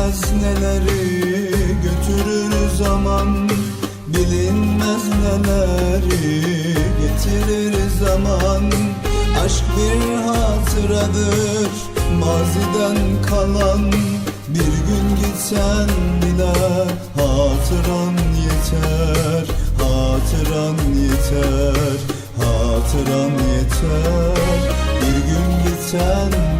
Bilinmez neleri götürür zaman Bilinmez neleri getirir zaman. Aşk bir hatıradır maziden kalan Bir gün gitsen bile hatıran yeter Hatıran yeter, hatıran yeter. Bir gün gitsen